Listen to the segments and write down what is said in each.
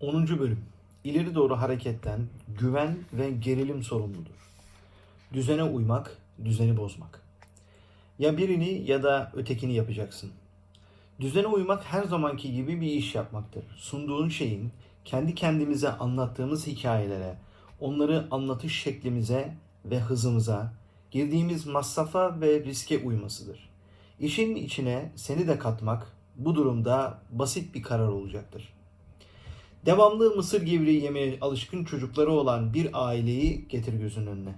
10. bölüm. İleri doğru hareketten güven ve gerilim sorumludur. Düzene uymak, düzeni bozmak. Ya birini ya da ötekini yapacaksın. Düzene uymak her zamanki gibi bir iş yapmaktır. Sunduğun şeyin kendi kendimize anlattığımız hikayelere, onları anlatış şeklimize ve hızımıza, girdiğimiz masrafa ve riske uymasıdır. İşin içine seni de katmak bu durumda basit bir karar olacaktır. Devamlı mısır gevreği yemeye alışkın çocukları olan bir aileyi getir gözünün önüne.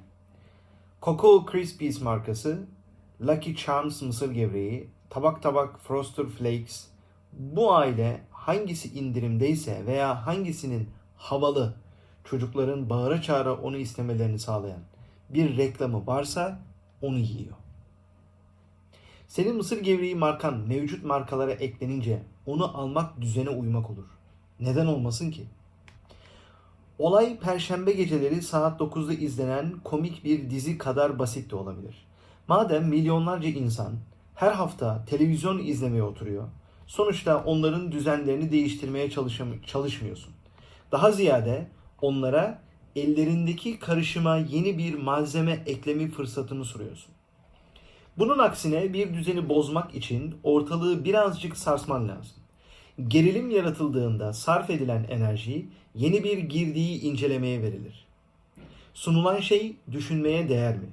Cocoa Krispies markası, Lucky Charms mısır gevreği, tabak tabak Froster Flakes. Bu aile hangisi indirimdeyse veya hangisinin havalı çocukların bağıra çağıra onu istemelerini sağlayan bir reklamı varsa onu yiyor. Senin mısır gevreği markan mevcut markalara eklenince onu almak düzene uymak olur. Neden olmasın ki? Olay perşembe geceleri saat 9'da izlenen komik bir dizi kadar basit de olabilir. Madem milyonlarca insan her hafta televizyon izlemeye oturuyor, sonuçta onların düzenlerini değiştirmeye çalışam- çalışmıyorsun. Daha ziyade onlara ellerindeki karışıma yeni bir malzeme eklemi fırsatını sunuyorsun. Bunun aksine bir düzeni bozmak için ortalığı birazcık sarsman lazım. Gerilim yaratıldığında sarf edilen enerji yeni bir girdiği incelemeye verilir. Sunulan şey düşünmeye değer mi?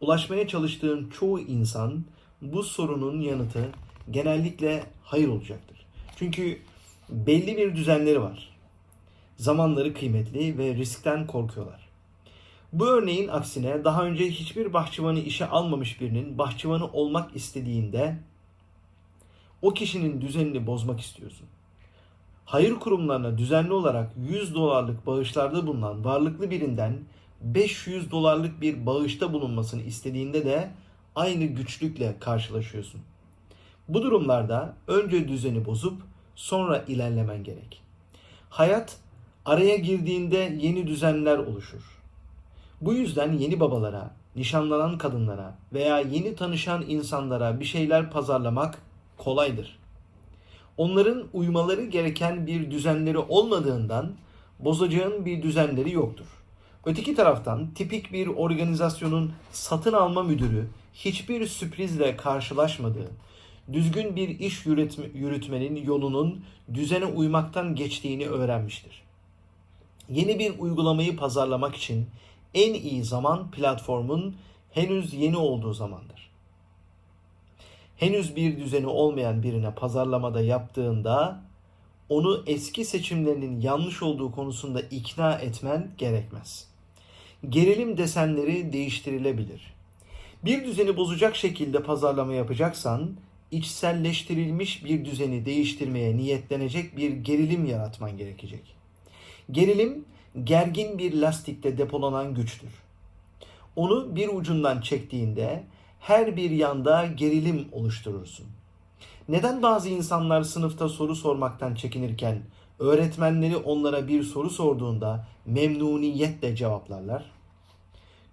Ulaşmaya çalıştığın çoğu insan bu sorunun yanıtı genellikle hayır olacaktır. Çünkü belli bir düzenleri var. Zamanları kıymetli ve riskten korkuyorlar. Bu örneğin aksine daha önce hiçbir bahçıvanı işe almamış birinin bahçıvanı olmak istediğinde o kişinin düzenini bozmak istiyorsun. Hayır kurumlarına düzenli olarak 100 dolarlık bağışlarda bulunan varlıklı birinden 500 dolarlık bir bağışta bulunmasını istediğinde de aynı güçlükle karşılaşıyorsun. Bu durumlarda önce düzeni bozup sonra ilerlemen gerek. Hayat araya girdiğinde yeni düzenler oluşur. Bu yüzden yeni babalara, nişanlanan kadınlara veya yeni tanışan insanlara bir şeyler pazarlamak kolaydır. Onların uymaları gereken bir düzenleri olmadığından bozacağın bir düzenleri yoktur. Öteki taraftan tipik bir organizasyonun satın alma müdürü hiçbir sürprizle karşılaşmadığı, düzgün bir iş yürütme, yürütmenin yolunun düzene uymaktan geçtiğini öğrenmiştir. Yeni bir uygulamayı pazarlamak için en iyi zaman platformun henüz yeni olduğu zamandır. Henüz bir düzeni olmayan birine pazarlamada yaptığında onu eski seçimlerinin yanlış olduğu konusunda ikna etmen gerekmez. Gerilim desenleri değiştirilebilir. Bir düzeni bozacak şekilde pazarlama yapacaksan içselleştirilmiş bir düzeni değiştirmeye niyetlenecek bir gerilim yaratman gerekecek. Gerilim gergin bir lastikte depolanan güçtür. Onu bir ucundan çektiğinde her bir yanda gerilim oluşturursun. Neden bazı insanlar sınıfta soru sormaktan çekinirken öğretmenleri onlara bir soru sorduğunda memnuniyetle cevaplarlar?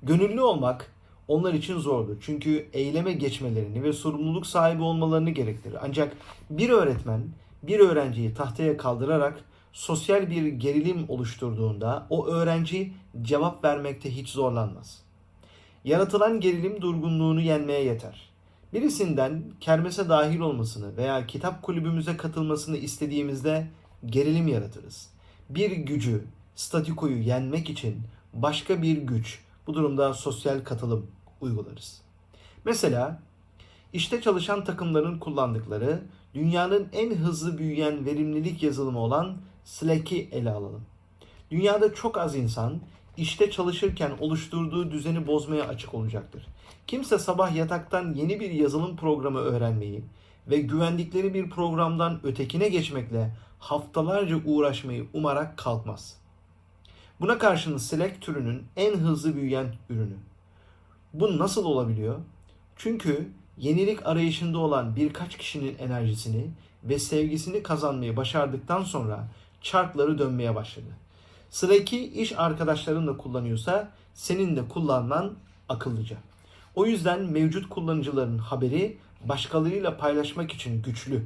Gönüllü olmak onlar için zordur. Çünkü eyleme geçmelerini ve sorumluluk sahibi olmalarını gerektirir. Ancak bir öğretmen bir öğrenciyi tahtaya kaldırarak sosyal bir gerilim oluşturduğunda o öğrenci cevap vermekte hiç zorlanmaz. Yaratılan gerilim durgunluğunu yenmeye yeter. Birisinden kermese dahil olmasını veya kitap kulübümüze katılmasını istediğimizde gerilim yaratırız. Bir gücü, statikoyu yenmek için başka bir güç, bu durumda sosyal katılım uygularız. Mesela işte çalışan takımların kullandıkları dünyanın en hızlı büyüyen verimlilik yazılımı olan Slack'i ele alalım. Dünyada çok az insan işte çalışırken oluşturduğu düzeni bozmaya açık olacaktır. Kimse sabah yataktan yeni bir yazılım programı öğrenmeyi ve güvendikleri bir programdan ötekine geçmekle haftalarca uğraşmayı umarak kalkmaz. Buna karşın Slack türünün en hızlı büyüyen ürünü. Bu nasıl olabiliyor? Çünkü yenilik arayışında olan birkaç kişinin enerjisini ve sevgisini kazanmayı başardıktan sonra çarkları dönmeye başladı. Slack'i iş arkadaşların da kullanıyorsa senin de kullanman akıllıca. O yüzden mevcut kullanıcıların haberi başkalarıyla paylaşmak için güçlü.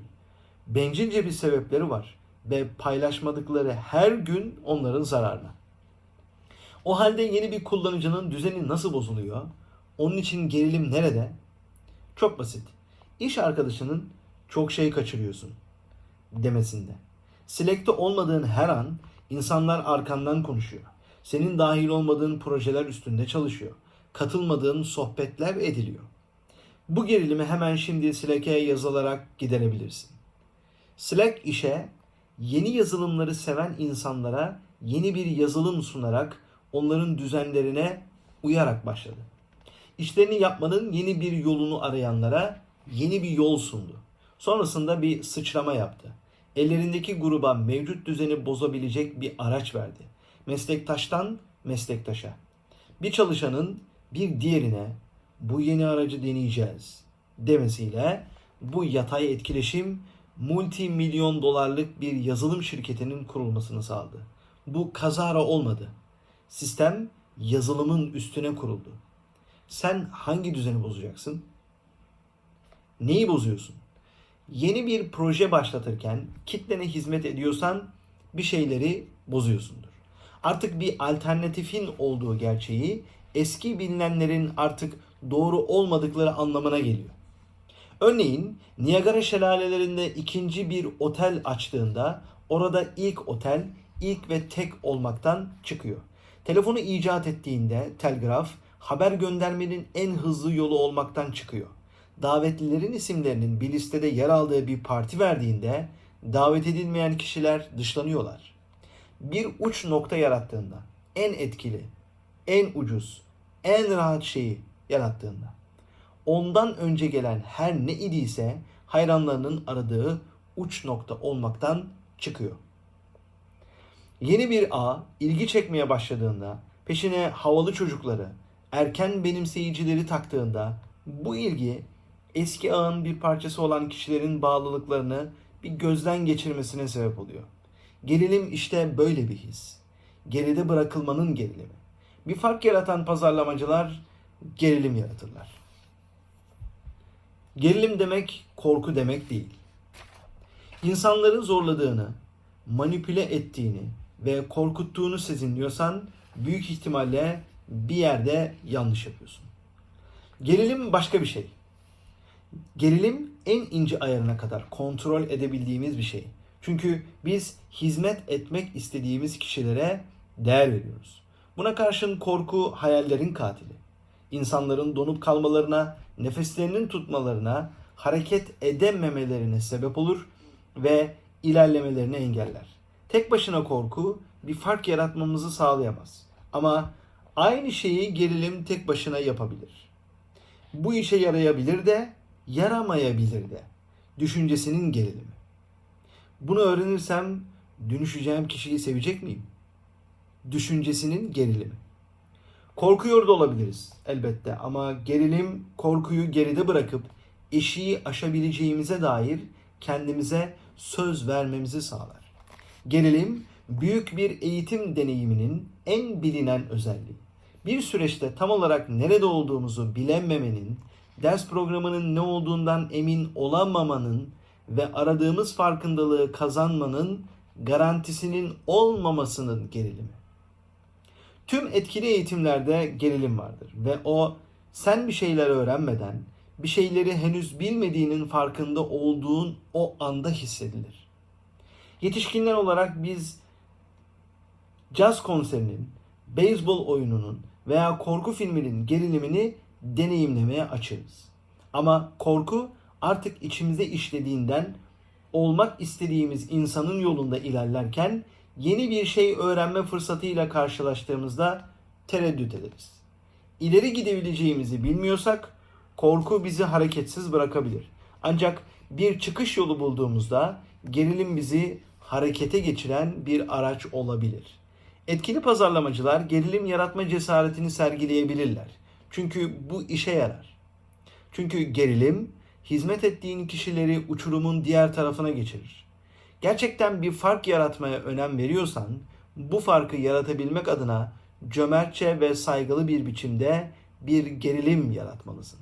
Bencilce bir sebepleri var. ve paylaşmadıkları her gün onların zararına. O halde yeni bir kullanıcının düzeni nasıl bozuluyor? Onun için gerilim nerede? Çok basit. İş arkadaşının çok şey kaçırıyorsun demesinde. Slack'te olmadığın her an insanlar arkandan konuşuyor. Senin dahil olmadığın projeler üstünde çalışıyor. Katılmadığın sohbetler ediliyor. Bu gerilimi hemen şimdi Slack'e yazılarak giderebilirsin. Slack işe yeni yazılımları seven insanlara yeni bir yazılım sunarak onların düzenlerine uyarak başladı. İşlerini yapmanın yeni bir yolunu arayanlara yeni bir yol sundu. Sonrasında bir sıçrama yaptı. Ellerindeki gruba mevcut düzeni bozabilecek bir araç verdi. Meslektaştan meslektaşa. Bir çalışanın bir diğerine bu yeni aracı deneyeceğiz demesiyle bu yatay etkileşim multi milyon dolarlık bir yazılım şirketinin kurulmasını sağladı. Bu kazara olmadı. Sistem yazılımın üstüne kuruldu. Sen hangi düzeni bozacaksın? Neyi bozuyorsun? Yeni bir proje başlatırken kitlene hizmet ediyorsan bir şeyleri bozuyorsundur. Artık bir alternatifin olduğu gerçeği eski bilinenlerin artık doğru olmadıkları anlamına geliyor. Örneğin Niagara şelalelerinde ikinci bir otel açtığında orada ilk otel ilk ve tek olmaktan çıkıyor. Telefonu icat ettiğinde telgraf haber göndermenin en hızlı yolu olmaktan çıkıyor. Davetlilerin isimlerinin bir listede yer aldığı bir parti verdiğinde davet edilmeyen kişiler dışlanıyorlar. Bir uç nokta yarattığında en etkili, en ucuz, en rahat şeyi yarattığında ondan önce gelen her ne idiyse hayranlarının aradığı uç nokta olmaktan çıkıyor. Yeni bir ağ ilgi çekmeye başladığında, peşine havalı çocukları, erken benimseyicileri taktığında bu ilgi eski ağın bir parçası olan kişilerin bağlılıklarını bir gözden geçirmesine sebep oluyor. Gerilim işte böyle bir his. Geride bırakılmanın gerilimi. Bir fark yaratan pazarlamacılar gerilim yaratırlar. Gerilim demek korku demek değil. İnsanları zorladığını, manipüle ettiğini ve korkuttuğunu sezinliyorsan büyük ihtimalle bir yerde yanlış yapıyorsun. Gerilim başka bir şey. Gerilim en ince ayarına kadar kontrol edebildiğimiz bir şey. Çünkü biz hizmet etmek istediğimiz kişilere değer veriyoruz. Buna karşın korku hayallerin katili. İnsanların donup kalmalarına, nefeslerinin tutmalarına, hareket edememelerine sebep olur ve ilerlemelerini engeller. Tek başına korku bir fark yaratmamızı sağlayamaz. Ama aynı şeyi gerilim tek başına yapabilir. Bu işe yarayabilir de, yaramayabilir de. Düşüncesinin gerilimi. Bunu öğrenirsem dönüşeceğim kişiyi sevecek miyim? Düşüncesinin gerilimi. Korkuyor da olabiliriz elbette ama gerilim korkuyu geride bırakıp eşiği aşabileceğimize dair kendimize söz vermemizi sağlar. Gerilim büyük bir eğitim deneyiminin en bilinen özelliği. Bir süreçte tam olarak nerede olduğumuzu bilememenin, ders programının ne olduğundan emin olamamanın ve aradığımız farkındalığı kazanmanın garantisinin olmamasının gerilimi. Tüm etkili eğitimlerde gerilim vardır ve o sen bir şeyler öğrenmeden bir şeyleri henüz bilmediğinin farkında olduğun o anda hissedilir. Yetişkinler olarak biz caz konserinin, beyzbol oyununun veya korku filminin gerilimini deneyimlemeye açığız. Ama korku artık içimize işlediğinden olmak istediğimiz insanın yolunda ilerlerken yeni bir şey öğrenme fırsatıyla karşılaştığımızda tereddüt ederiz. İleri gidebileceğimizi bilmiyorsak korku bizi hareketsiz bırakabilir. Ancak bir çıkış yolu bulduğumuzda gerilim bizi harekete geçiren bir araç olabilir. Etkili pazarlamacılar gerilim yaratma cesaretini sergileyebilirler. Çünkü bu işe yarar. Çünkü gerilim hizmet ettiğin kişileri uçurumun diğer tarafına geçirir. Gerçekten bir fark yaratmaya önem veriyorsan bu farkı yaratabilmek adına cömertçe ve saygılı bir biçimde bir gerilim yaratmalısın.